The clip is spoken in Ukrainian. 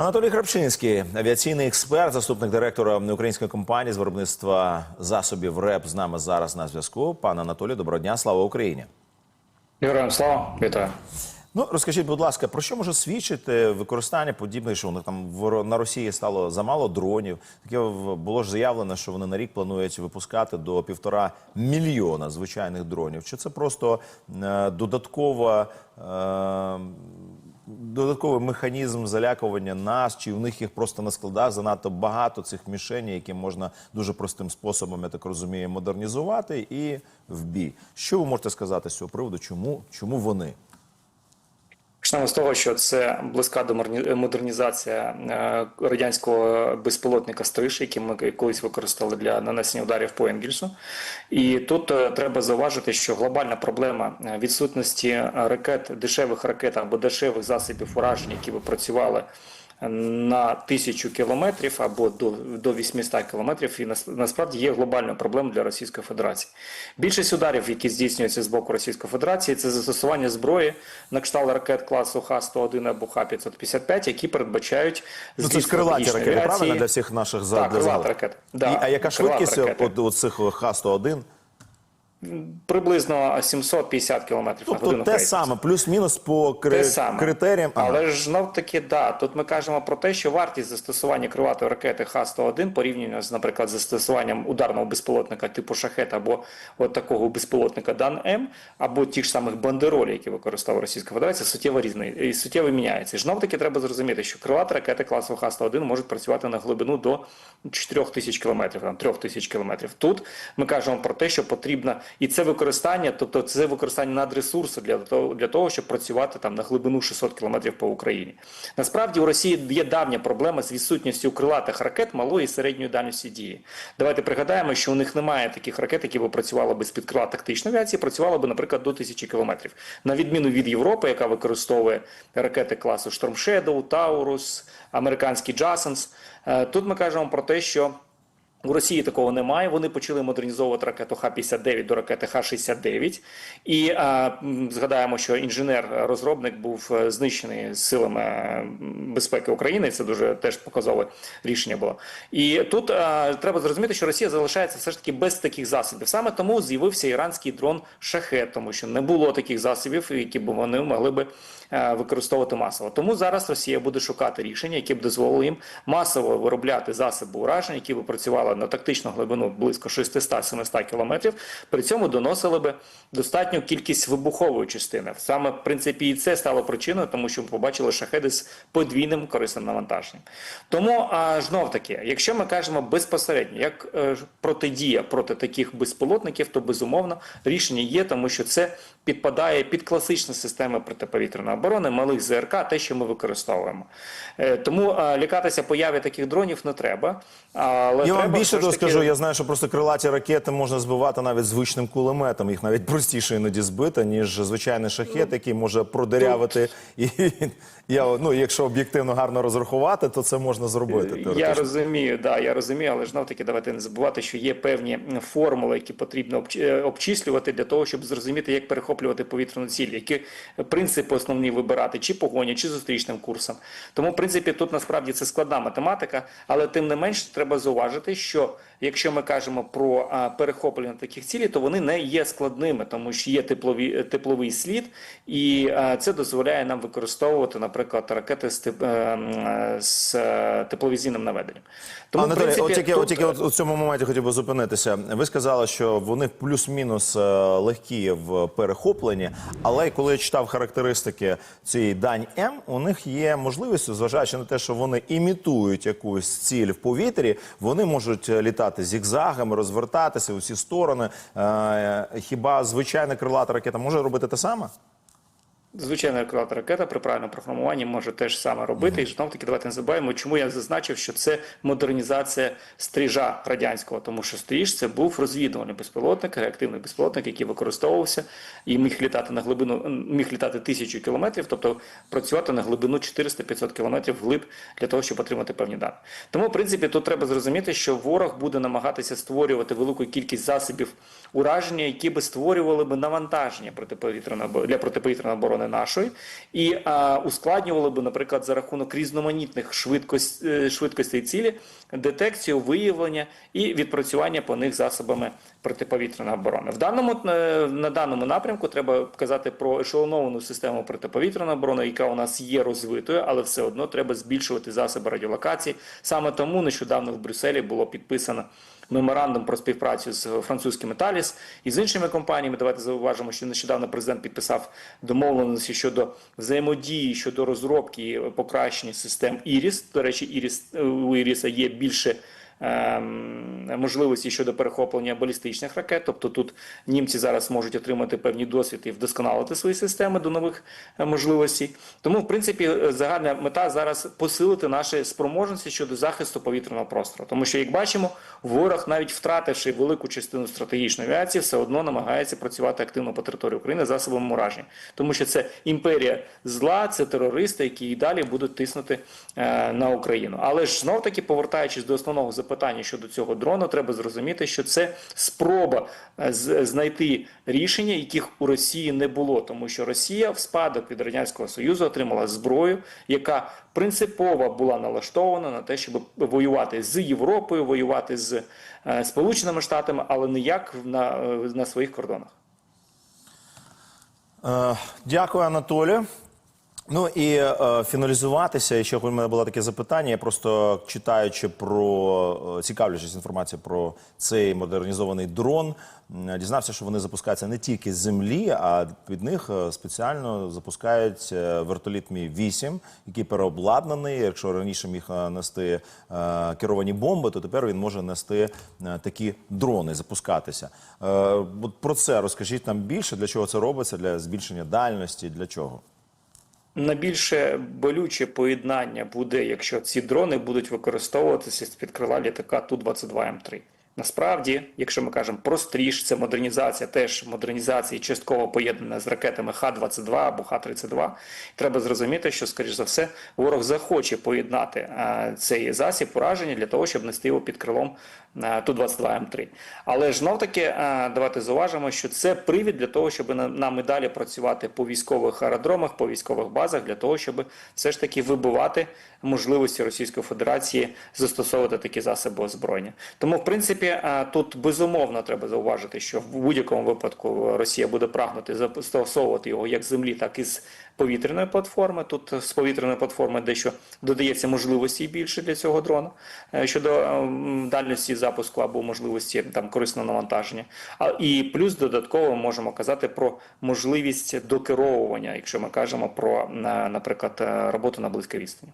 Анатолій Храпчинський, авіаційний експерт, заступник директора української компанії з виробництва засобів РЕП з нами зараз на зв'язку. Пане Анатолій, доброго дня, слава Україні. Героям слава, вітаю. Ну розкажіть, будь ласка, про що може свідчити використання подібних, що них там на Росії стало замало дронів? Таке було ж заявлено, що вони на рік планують випускати до півтора мільйона звичайних дронів. Чи це просто е, додаткова? Е, Додатковий механізм залякування нас, чи в них їх просто на складах занадто багато цих мішень, які можна дуже простим способом, я так розумію, модернізувати і в бій. Що ви можете сказати з цього приводу? Чому, чому вони? Почнемо з того, що це близька до модернізація е, радянського безпілотника Стриж, який ми колись використали для нанесення ударів по Енгельсу. І тут е, треба зауважити, що глобальна проблема е, відсутності ракет, дешевих ракет або дешевих засобів ураження, які би працювали на тисячу кілометрів або до, до 800 кілометрів, і нас- насправді є глобальною проблемою для Російської Федерації. Більшість ударів, які здійснюються з боку Російської Федерації, це застосування зброї на кшталт ракет класу Х-101 або Х-555, які передбачають Ну, це ж крилаті ракети, правильно для всіх наших за Так, для крилата загалу? І, Да, а яка швидкість от, от цих Х-101? Приблизно 750 кілометрів на Тобто годину. те саме, плюс-мінус по кри... Критеріям. Ага. Але ж знов таки, да, тут ми кажемо про те, що вартість застосування крилатої ракети Х-101 порівняно з, наприклад, застосуванням ударного безпілотника типу шахет або от такого безпілотника Дан-М, або ті ж самих бандеролі, які використовує Російська Федерація, суттєво різні і суттєво міняється. І знов таки треба зрозуміти, що крилаті ракети класу Х-101 можуть працювати на глибину до 4 тисяч кілометрів, там 3 тисяч кілометрів. Тут ми кажемо про те, що потрібно, і це використання, тобто це використання надресурсу для того, для того, щоб працювати там на глибину 600 кілометрів по Україні. Насправді у Росії є давня проблема з відсутністю крилатих ракет малої і середньої дальності дії. Давайте пригадаємо, що у них немає таких ракет, які б працювали без підкрила тактичної авіації, працювали б, наприклад, до тисячі кілометрів. На відміну від Європи, яка використовує ракети класу Shadow, Taurus, американський. Е, Тут ми кажемо про те, що у Росії такого немає. Вони почали модернізовувати ракету Х-59 до ракети Х-69. І а, згадаємо, що інженер-розробник був е, знищений силами безпеки України. Це дуже теж показове рішення було. І тут а, треба зрозуміти, що Росія залишається все ж таки без таких засобів. Саме тому з'явився іранський дрон Шахет, тому що не було таких засобів, які б вони могли би е, використовувати масово. Тому зараз Росія буде шукати рішення, які б дозволили їм масово виробляти засоби уражень, які б працювали на тактичну глибину близько 600-700 кілометрів. При цьому доносили би достатню кількість вибухової частини. Саме в принципі і це стало причиною, тому що ми побачили шахеди з подвійним корисним навантаженням. Тому а, знов таки, якщо ми кажемо безпосередньо, як е, протидія проти таких безпілотників, то безумовно рішення є, тому що це підпадає під класичну систему протиповітряної оборони, малих ЗРК, те, що ми використовуємо. Е, Тому лякатися появи таких дронів не треба. Але Я треба більше того таки- скажу, я знаю, що просто крилаті ракети можна збивати навіть звичним кулеметом. Їх навіть простіше іноді збити, ніж звичайний шахет, який може продирявити. І я, ну, якщо об'єктивно гарно розрахувати, то це можна зробити. Я розумію, да, я розумію, але знов таки давайте не забувати, що є певні формули, які потрібно е, обчислювати для того, щоб зрозуміти, як перехоплювати повітряну ціль, які принципи основні вибирати, чи погоні, чи зустрічним курсом. Тому, в принципі, тут насправді це складна математика, але тим не менш треба зауважити, що що якщо ми кажемо про перехоплення таких цілей, то вони не є складними, тому що є теплові, тепловий слід, і це дозволяє нам використовувати, наприклад, ракети з, тип, е, з е, тепловізійним наведенням. Тому, в принципі, от тільки, тут- от тільки от у цьому моменті хотів би зупинитися. Ви сказали, що вони плюс-мінус е, легкі в перехопленні, але коли я читав характеристики цієї дань М, у них є можливість, зважаючи на те, що вони імітують якусь ціль в повітрі, вони можуть літати зігзагами, розвертатися у всі сторони. Е, Хіба звичайна крилата ракета може робити те саме? Звичайна крилата ракета при правильному програмуванні може теж саме робити. І знов таки давайте не забуваємо, чому я зазначив, що це модернізація стрижа радянського, тому що стріж це був розвідувальний безпілотник, реактивний безпілотник, який використовувався і міг літати на глибину, міг літати тисячу кілометрів, тобто працювати на глибину 400-500 кілометрів вглиб для того, щоб отримати певні дані. Тому, в принципі, тут треба зрозуміти, що ворог буде намагатися створювати велику кількість засобів ураження, які би створювали би навантаження протиповітряної для протиповітряної оборони оборони нашої і а, ускладнювали би, наприклад, за рахунок різноманітних швидкость, е, швидкостей цілі, детекцію, виявлення і відпрацювання по них засобами протиповітряної оборони. В даному е, на даному напрямку треба казати про ешелоновану систему протиповітряної оборони, яка у нас є розвитою, але все одно треба збільшувати засоби радіолокації. Саме тому нещодавно в Брюсселі було підписано меморандум про співпрацю з французькими Таліс і з іншими компаніями. Давайте зауважимо, що нещодавно президент підписав домовленості щодо взаємодії щодо розробки покращення систем ІРІС. До речі, ІРІС у ІРІСа є більше. Ем, Можливості щодо перехоплення балістичних ракет, тобто тут німці зараз можуть отримати певні досвід і вдосконалити свої системи до нових е, можливостей. Тому, в принципі, е, загальна мета зараз посилити наші спроможності щодо захисту повітряного простору. Тому що, як бачимо, ворог, навіть втративши велику частину стратегічної авіації, все одно намагається працювати активно по території України засобами ураження. Тому що це імперія зла, це терористи, які і далі будуть тиснути е, на Україну. Але ж знов таки, повертаючись до основного запитання щодо цього дрону, треба зрозуміти, що це спроба е, знайти рішення, яких у Росії не було, тому що Росія в спадок від радянського союзу отримала зброю, яка принципово була налаштована на те, щоб воювати з Європою, воювати з е, Сполученими Штатами, але ніяк на, е, на своїх кордонах. Е, Дякую, Анатолію. Ну і е, фіналізуватися, ще у мене було таке запитання. Я просто читаючи про е, цікавлячись інформацією про цей модернізований дрон, дізнався, що вони запускаються не тільки з землі, а під них е, спеціально запускають е, вертоліт Мі 8 який переобладнаний. Якщо раніше міг нести е, керовані бомби, то тепер він може нести такі дрони, запускатися. Е, про це розкажіть нам більше, для чого це робиться, для збільшення дальності, для чого. Найбільше болюче поєднання буде, якщо ці дрони будуть використовуватися з-під крила літака Ту-22М3. Насправді, якщо ми кажемо про стріж, це модернізація, теж модернізація частково поєднана з ракетами Х-22 або Х-32. Треба зрозуміти, що, скоріш за все, ворог захоче поєднати е, цей засіб ураження для того, щоб нести його під крилом е, Ту-22М3. Але знов таки давайте зауважимо, що це привід для того, щоб на- нам і далі працювати по військових аеродромах, по військових базах, для того, щоб все ж таки вибивати можливості Російської Федерації застосовувати такі засоби озброєння. Тому, в принципі, е, тут безумовно треба зауважити, що в будь-якому випадку Росія буде прагнути застосовувати його як з землі, так і з повітряної платформи. Тут з повітряної платформи дещо додається можливості більше для цього дрона е, щодо ем, дальності запуску або можливості там корисного навантаження. А і плюс додатково ми можемо казати про можливість докеровування, якщо ми кажемо про, наприклад, е, роботу на близькій відстані.